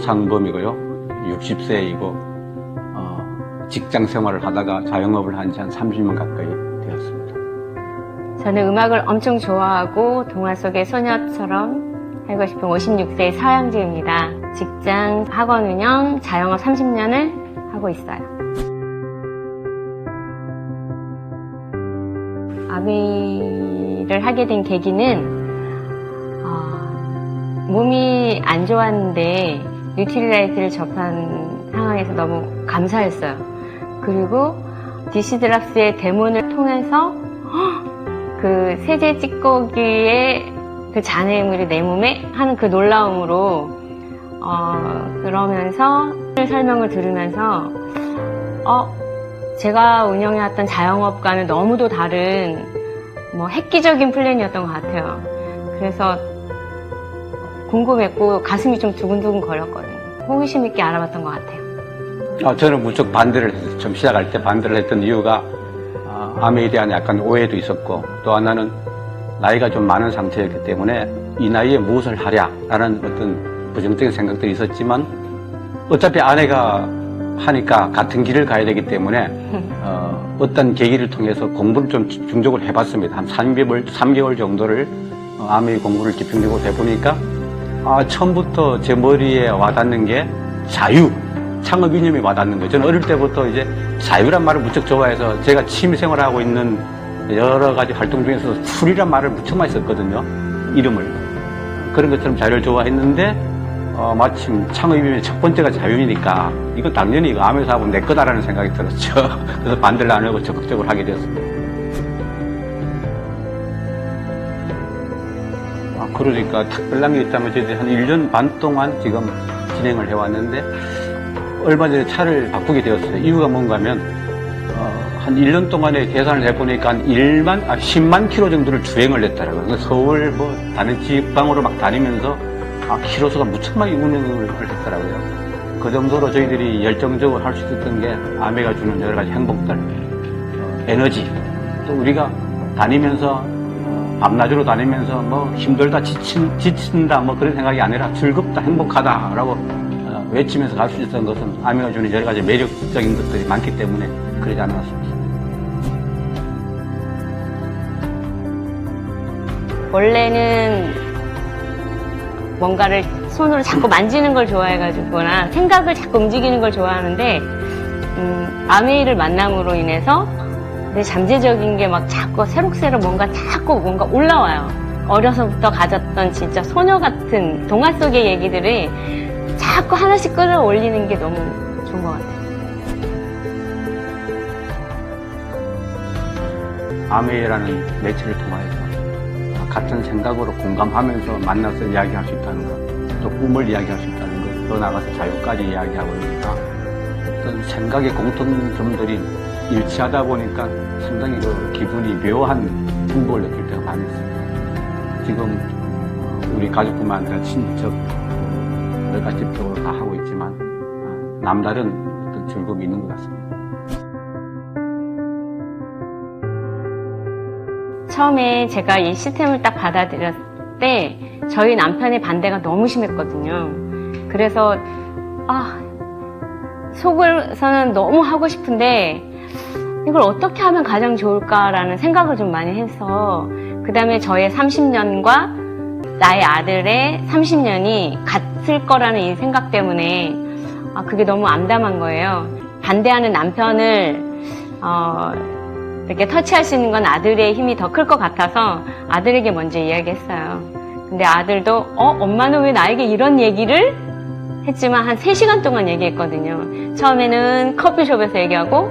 조상범이고요. 60세이고 어, 직장 생활을 하다가 자영업을 한 지 한 30년 가까이 되었습니다. 저는 음악을 엄청 좋아하고 동화 속의 소녀처럼 살고 싶은 56세의 서양지입니다. 직장, 학원 운영, 자영업 30년을 하고 있어요. 아미를 하게 된 계기는 어, 몸이 안 좋았는데 뉴트릴라이트를 접한 상황에서 너무 감사했어요. 그리고 디시드랍스의 데몬을 통해서 그 세제 찌꺼기의 그 잔해물이 내 몸에 하는 그 놀라움으로 어 그러면서 설명을 들으면서 어 제가 운영해왔던 자영업과는 너무도 다른 뭐 획기적인 플랜이었던 것 같아요. 그래서 궁금했고 가슴이 좀 두근두근 거렸거든요. 호기심 있게 알아봤던 것 같아요. 아, 저는 무척 반대를 했어요. 처음 시작할 때 반대를 했던 이유가 아, 암에 대한 약간 오해도 있었고 또 하나는 나이가 좀 많은 상태였기 때문에 이 나이에 무엇을 하랴라는 어떤 부정적인 생각들이 있었지만 어차피 아내가 하니까 같은 길을 가야 되기 때문에 어, 어떤 계기를 통해서 공부를 좀 집중적으로 해봤습니다. 한 3개월, 3개월 정도를 어, 암의 공부를 집중적으로 해보니까 아, 처음부터 제 머리에 와닿는 게 자유, 창업 이념이 와닿는 거예요. 저는 어릴 때부터 이제 자유란 말을 무척 좋아해서 제가 취미생활을 하고 있는 여러 가지 활동 중에서 술이란 말을 무척 많이 썼거든요. 이름을. 그런 것처럼 자유를 좋아했는데 어, 마침 창업 이념의 첫 번째가 자유니까 이거 당연히 이거 암의 사업은 내 거다라는 생각이 들었죠. 그래서 반대를 안 하고 적극적으로 하게 되었습니다. 그러니까 특별한 게 있다면 저희들이 한 1년 반 동안 지금 진행을 해왔는데 얼마 전에 차를 바꾸게 되었어요. 이유가 뭔가 하면 어, 한 1년 동안에 계산을 해보니까 한 1만, 아, 10만 킬로 정도를 주행을 했더라고요. 서울 뭐 다른 지방으로 막 다니면서 아, 키로수가 무척 많이 운행을 했더라고요. 그 정도로 저희들이 열정적으로 할 수 있었던 게 아메가 주는 여러 가지 행복들, 어, 에너지, 또 우리가 다니면서 어, 밤낮으로 다니면서 뭐 힘들다 지친, 지친다 뭐 그런 생각이 아니라 즐겁다 행복하다라고 어, 외치면서 갈 수 있었던 것은 아미가 주는 여러 가지 매력적인 것들이 많기 때문에 그러지 않았습니다. 원래는 뭔가를 손으로 자꾸 만지는 걸 좋아해가지고나 생각을 자꾸 움직이는 걸 좋아하는데 음, 아메이를 만남으로 인해서 내 잠재적인 게 막 자꾸 새록새록 뭔가 자꾸 뭔가 올라와요. 어려서부터 가졌던 진짜 소녀 같은 동화 속의 얘기들이 자꾸 하나씩 끌어올리는 게 너무 좋은 것 같아요. 아메라는 매체를 통하여서 같은 생각으로 공감하면서 만나서 이야기할 수 있다는 것, 또 꿈을 이야기할 수 있다는 것, 또 나가서 자유까지 이야기하고 있으니까 어떤 생각의 공통점들이 일치하다 보니까 상당히 그 기분이 묘한 행복을 느낄 때가 많이 있습니다. 지금 어, 우리 가족뿐만 아니라 친척, 여러 가지 집적으로 다 하고 있지만 어, 남다른 어떤 즐거움이 있는 것 같습니다. 처음에 제가 이 시스템을 딱 받아들였을 때 저희 남편의 반대가 너무 심했거든요. 그래서 아 속으로서는 너무 하고 싶은데 이걸 어떻게 하면 가장 좋을까라는 생각을 좀 많이 해서 그 다음에 저의 30년과 나의 아들의 30년이 같을 거라는 이 생각 때문에 아 그게 너무 암담한 거예요. 반대하는 남편을 어, 이렇게 터치할 수 있는 건 아들의 힘이 더 클 것 같아서 아들에게 먼저 이야기했어요. 근데 아들도 어 엄마는 왜 나에게 이런 얘기를 했지만 한 3시간 동안 얘기했거든요. 처음에는 커피숍에서 얘기하고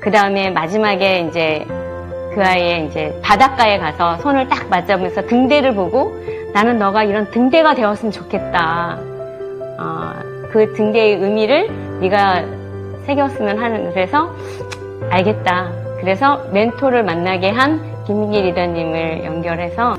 그 다음에 마지막에 이제 그 아이의 이제 바닷가에 가서 손을 딱 맞잡으면서 등대를 보고 나는 너가 이런 등대가 되었으면 좋겠다. 어, 그 등대의 의미를 네가 새겼으면 하는 그래서 알겠다. 그래서 멘토를 만나게 한 김민기 리더님을 연결해서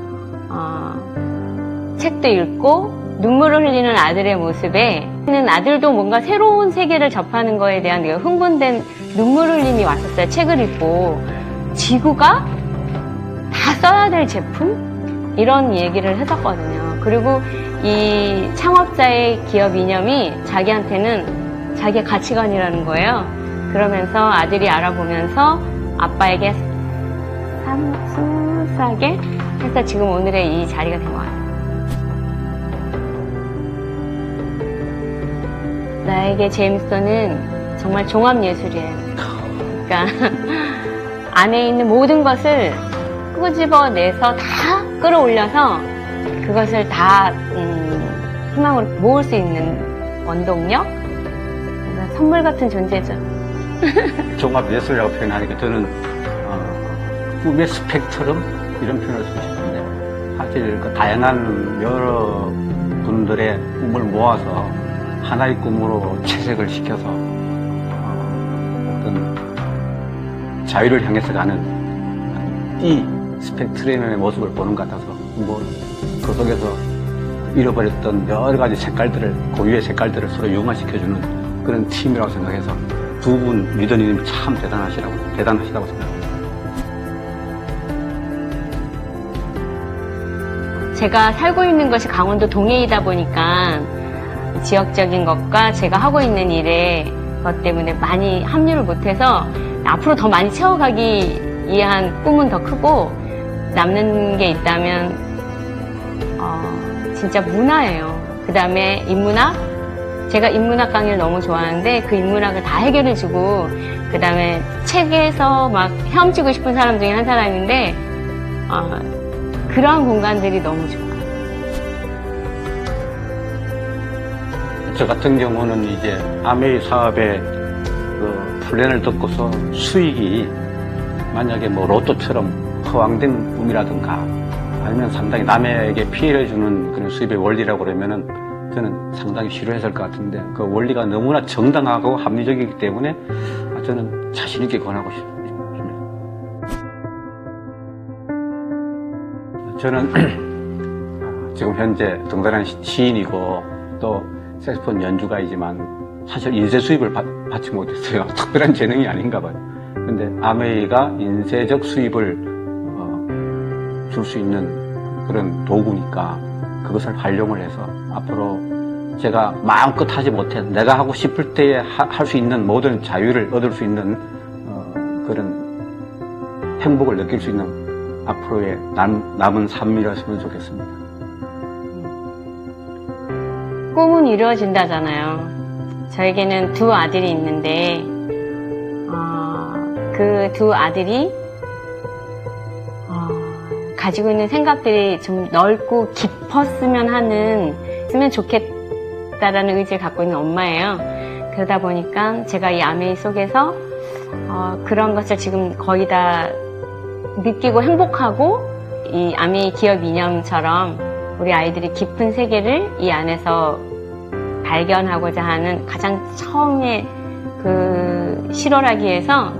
어, 책도 읽고 눈물을 흘리는 아들의 모습에 는 아들도 뭔가 새로운 세계를 접하는 거에 대한 내가 흥분된 눈물 흘림이 왔었어요. 책을 읽고 지구가 다 써야 될 제품 이런 얘기를 했었거든요. 그리고 이 창업자의 기업 이념이 자기한테는 자기의 가치관이라는 거예요. 그러면서 아들이 알아보면서 아빠에게 삼수싸게 해서 지금 오늘의 이 자리가 된 것 같아요. 나에게 제임스톤은 정말 종합예술이에요. 그러니까 안에 있는 모든 것을 끄집어내서 다 끌어올려서 그것을 다 음, 희망으로 모을 수 있는 원동력? 그러니까 선물 같은 존재죠. 종합 예술이라고 표현하니까 저는 어, 꿈의 스펙트럼 이런 표현을 쓰고 싶은데 사실 그 다양한 여러 분들의 꿈을 모아서 하나의 꿈으로 채색을 시켜서 어, 어떤 자유를 향해서 가는 이 스펙트럼의 모습을 보는 것 같아서 뭐 그 속에서 잃어버렸던 여러 가지 색깔들을 고유의 색깔들을 서로 융화시켜주는 그런 팀이라고 생각해서 두 분 리더님 참 대단하시라고 대단하시다고 생각합니다. 제가 살고 있는 것이 강원도 동해이다 보니까 지역적인 것과 제가 하고 있는 일에 것 때문에 많이 합류를 못해서 앞으로 더 많이 채워가기 위한 꿈은 더 크고 남는 게 있다면 어, 진짜 문화예요. 그 다음에 인문학 제가 인문학 강의를 너무 좋아하는데 그 인문학을 다 해결해주고 그 다음에 책에서 막 헤엄치고 싶은 사람 중에 한 사람인데 어, 그러한 공간들이 너무 좋아요. 저 같은 경우는 이제 아메이 사업의 그 플랜을 듣고서 수익이 만약에 뭐 로또처럼 허황된 꿈이라든가 아니면 상당히 남에게 피해를 주는 그런 수입의 원리라고 그러면은 저는 상당히 싫어했을 것 같은데 그 원리가 너무나 정당하고 합리적이기 때문에 저는 자신 있게 권하고 싶습니다. 저는 지금 현재 시- 시인이고 또 색소폰 연주가이지만 사실 인쇄 수입을 받, 받지 못했어요. 특별한 재능이 아닌가 봐요. 근데 아메이가 인쇄적 수입을 어, 줄수 있는 그런 도구니까 그것을 활용을 해서 앞으로 제가 마음껏 하지 못해 내가 하고 싶을 때에 할 수 있는 모든 자유를 얻을 수 있는 어, 그런 행복을 느낄 수 있는 앞으로의 남, 남은 삶이었으면 좋겠습니다. 꿈은 이루어진다잖아요. 저에게는 두 아들이 있는데, 그두 아들이, 어, 가지고 있는 생각들이 좀 넓고 깊었으면 하는, 쓰면 좋겠다라는 의지를 갖고 있는 엄마예요. 그러다 보니까 제가 이 아메이 속에서, 어, 그런 것을 지금 거의 다 느끼고 행복하고, 이 아메이 기업 이념처럼 우리 아이들이 깊은 세계를 이 안에서 발견하고자 하는 가장 처음에 그 실월하기에서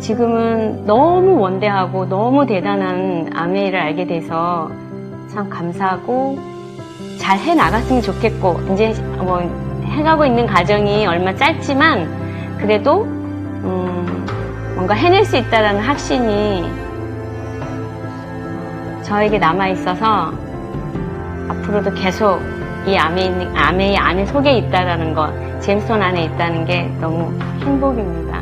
지금은 너무 원대하고 너무 대단한 아메이를 알게 돼서 참 감사하고 잘 해 나갔으면 좋겠고 이제 뭐 해가고 있는 과정이 얼마 짧지만 그래도 음, 뭔가 해낼 수 있다라는 확신이 저에게 남아 있어서 앞으로도 계속 이 아메이, 아메이 안에 속에 있다라는 것, 제임스톤 안에 있다는 게 너무 행복입니다.